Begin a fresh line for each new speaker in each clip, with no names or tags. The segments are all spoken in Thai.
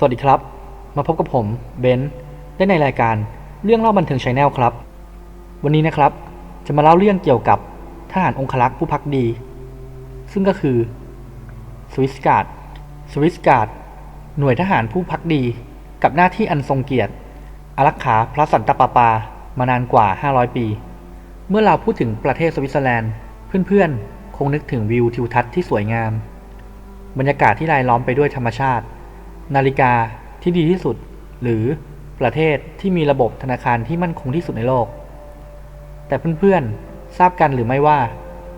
สวัสดีครับ มาพบกับผมเบนซ์ได้ในรายการเรื่องเล่าบันเทิงชาแนลครับ วันนี้นะครับ จะมาเล่าเรื่องเกี่ยวกับทหารองครักษ์ผู้พักดี ซึ่งก็คือสวิสการ์ดสวิสการ์ดหน่วยทหารผู้พักดี กับหน้าที่อันทรงเกียรติอารักขาพระสันตะปาปามานานกว่า 500 ปี เมื่อเราพูดถึงประเทศสวิตเซอร์แลนด์ เพื่อนๆ คงนึกถึงวิวทิวทัศน์ที่สวยงาม บรรยากาศที่รายล้อมไปด้วยธรรมชาติ นาฬิกาที่ดีที่สุด หรือประเทศที่มีระบบธนาคารที่มั่นคงที่สุดในโลก แต่เพื่อนๆ ทราบกันหรือไม่ว่า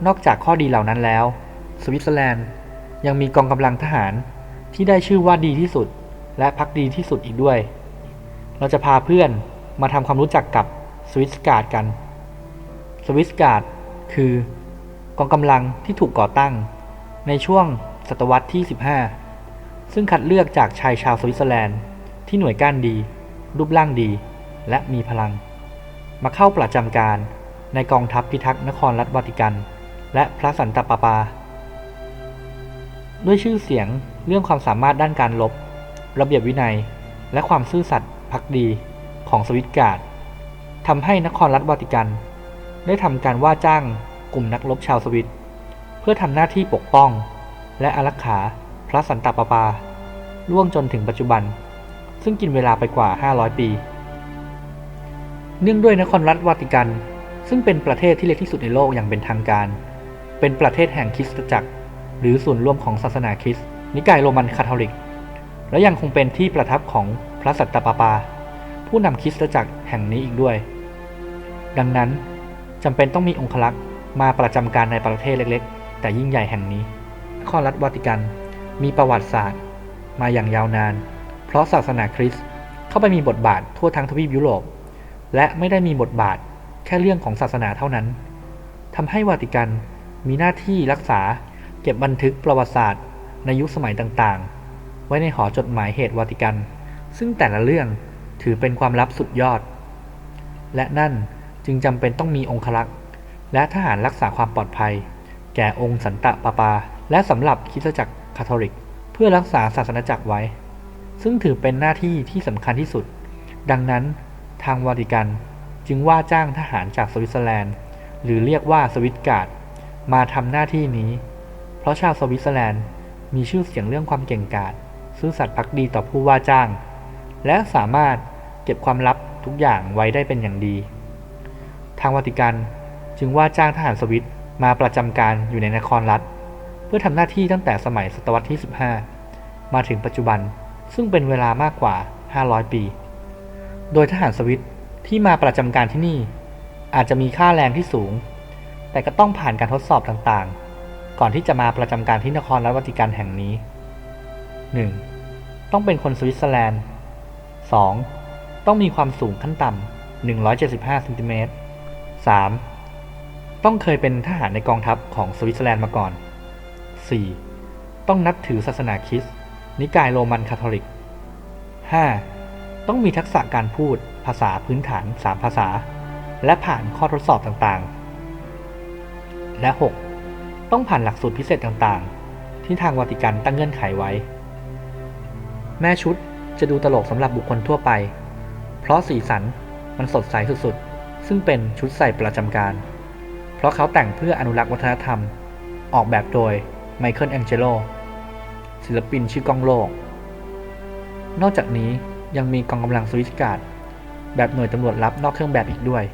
นอกจากข้อดีเหล่านั้นแล้ว สวิตเซอร์แลนด์ยังมีกองกำลังทหารที่ได้ชื่อว่าดีที่สุด และพักดีที่สุดอีกด้วย เราจะพาเพื่อนมาทำความรู้จักกับสวิสการ์ดกัน สวิสการ์ดคือกองกำลังที่ถูกก่อตั้งในช่วงศตวรรษที่ 15 ซึ่งคัดเลือกจากชายชาวสวิตเซอร์แลนด์ ที่หน่วยก้านดี รูปร่างดี และมีพลัง มาเข้าประจำการในกองทัพพิทักษ์นครรัฐวาติกัน และพระสันตะปาปา ด้วยชื่อเสียงเรื่องความสามารถด้านการลบ ระเบียบวินัย และความซื่อสัตย์พักดีของสวิตการ์ดทำให้นครรัฐวาติกัน ได้ทำการว่าจ้างกลุ่มนักรบชาวสวิต เพื่อทำหน้าที่ปกป้อง และอารักขา พระสันตะปาปา ล่วงจนถึงปัจจุบัน ซึ่งกินเวลาไปกว่า 500 ปี เนื่องด้วยนครรัฐวาติกัน ซึ่งเป็นประเทศที่เล็กที่สุดในโลกอย่างเป็นทางการ เป็นประเทศแห่งคริสตจักร หรือศูนย์รวมของศาสนาคริสต์นิกายโรมันคาทอลิก และยังคงเป็นที่ประทับของพระสันตะปาปา ผู้นำคริสตจักรแห่งนี้อีกด้วย ดังนั้นจำเป็นต้องมีองครักษ์มาประจำการในประเทศเล็ก ๆ แต่ยิ่งใหญ่แห่งนี้นครรัฐวาติกัน มีประวัติศาสตร์ มาอย่างยาวนาน เพราะศาสนาคริสต์เข้าไปมีบทบาททั่วทั้งทวีปยุโรป และไม่ได้มีบทบาทแค่เรื่องของศาสนาเท่านั้นทำให้วาติกันมีหน้าที่รักษาเก็บบันทึกประวัติศาสตร์ ในยุคสมัยต่างๆ ไว้ในหอจดหมายเหตุวาติกัน ซึ่งแต่ละเรื่องถือเป็นความลับสุดยอด และนั่นจึงจำเป็นต้องมีองครักษ์และทหารรักษาความปลอดภัย แก่องค์สันตะปาปา และสำหรับคิสจักราทอลิก เพื่อรักษาศาสนาจักรไว้ ซึ่งถือเป็นหน้าที่ที่สำคัญที่สุด ดังนั้นทางวาติกันจึงว่าจ้างทหารจากสวิตเซอร์แลนด์ หรือเรียกว่าสวิตการ์ดมาทำหน้าที่นี้ เพราะชาวสวิตเซอร์แลนด์มีชื่อเสียงเรื่องความเก่งกาจซื่อสัตย์พักดีต่อผู้ว่าจ้าง และสามารถเก็บความลับทุกอย่างไว้ได้เป็นอย่างดี ทางวาติกันจึงว่าจ้างทหารสวิตมาประจำการอยู่ในนครรัฐ พื่อทำหน้าที่ตั้งแต่สมัยศตวรรษที่ 15 มาถึงปัจจุบันซึ่งเป็นเวลามากกว่า 500 ปี โดยทหารสวิตที่มาประจำการที่นี่ อาจจะมีค่าแรงที่สูง แต่ก็ต้องผ่านการทดสอบต่างๆ ก่อนที่จะมาประจำการที่นครรัฐวาติกันแห่งนี้ 1. ต้องเป็นคนสวิตเซอร์แลนด์ 2. ต้องมีความสูงขั้นต่ำ 175ซนติเมตร 3. ต้องเคยเป็นทหารในกองทัพของสวิตเซอร์แลนด์มาก่อน 4. ต้องนับถือศาสนาคริสต์นิกายโรมันคาทอลิก 5. ต้องมีทักษะการพูดภาษาพื้นฐาน 3 ภาษา และผ่านข้อทดสอบต่างๆ และ 6. ต้องผ่านหลักสูตรพิเศษต่างๆ ที่ทางวาติกันตั้งเงื่อนไขไว้ แม่ชุดจะดูตลกสำหรับบุคคลทั่วไป เพราะสีสันมันสดใสสุดๆ ซึ่งเป็นชุดใส่ประจำการ เพราะเขาแต่งเพื่ออนุรักษ์วัฒนธรรม ออกแบบโดย ไมเคิลแองเจโลศิลปินชื่อกล้องโลก นอกจากนี้ยังมีกองกำลังสวิสการ์ดแบบหน่วยตำรวจลับนอกเครื่องแบบอีกด้วย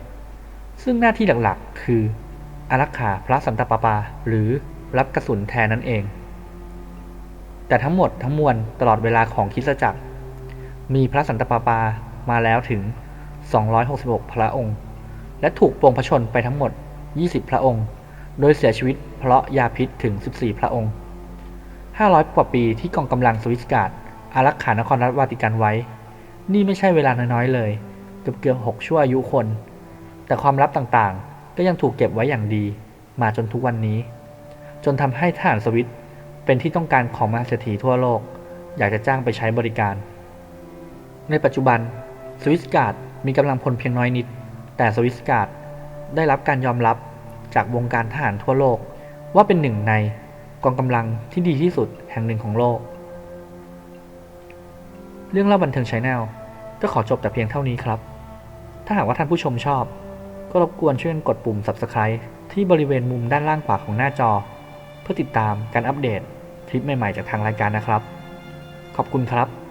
ซึ่งหน้าที่หลักๆ คืออารักขาพระสันตะปาปา หรือรับกระสุนแทนนั่นเอง แต่ทั้งหมดทั้งมวลตลอดเวลาของคิสจักร มีพระสันตะปาปามาแล้วถึง 266 พระองค์ และถูกปลงพระชนไปทั้งหมด 20 พระองค์ โดยเสียชีวิตเพราะยาพิษถึง 14 พระองค์ 500 กว่าปีที่กองกำลังสวิสการ์ดอารักขานครรัฐวาติกันไว้ นี่ไม่ใช่เวลาน้อยๆเลย เกือบเกือบหกชั่วอายุคน แต่ความลับต่างๆ ก็ยังถูกเก็บไว้อย่างดี มาจนทุกวันนี้ จนทำให้ทหารสวิตเป็นที่ต้องการของมหาเศรษฐีทั่วโลก อยากจะจ้างไปใช้บริการ ในปัจจุบันสวิสการ์ดมีกำลังพลเพียงน้อยนิด แต่สวิสการ์ดได้รับการยอมรับ จากวงการทหารทั่วโลก ว่าเป็นหนึ่งในกองกำลังที่ดีที่สุดแห่งหนึ่งของโลก เรื่องเล่าบันเทิงชาแนลก็ขอจบแต่เพียงเท่านี้ครับ ถ้าหากว่าท่านผู้ชมชอบ ก็รบกวนช่วยกดปุ่ม subscribe ที่บริเวณมุมด้านล่างขวาของหน้าจอ เพื่อติดตามการอัปเดตคลิปใหม่ๆจากทางรายการนะครับ ขอบคุณครับ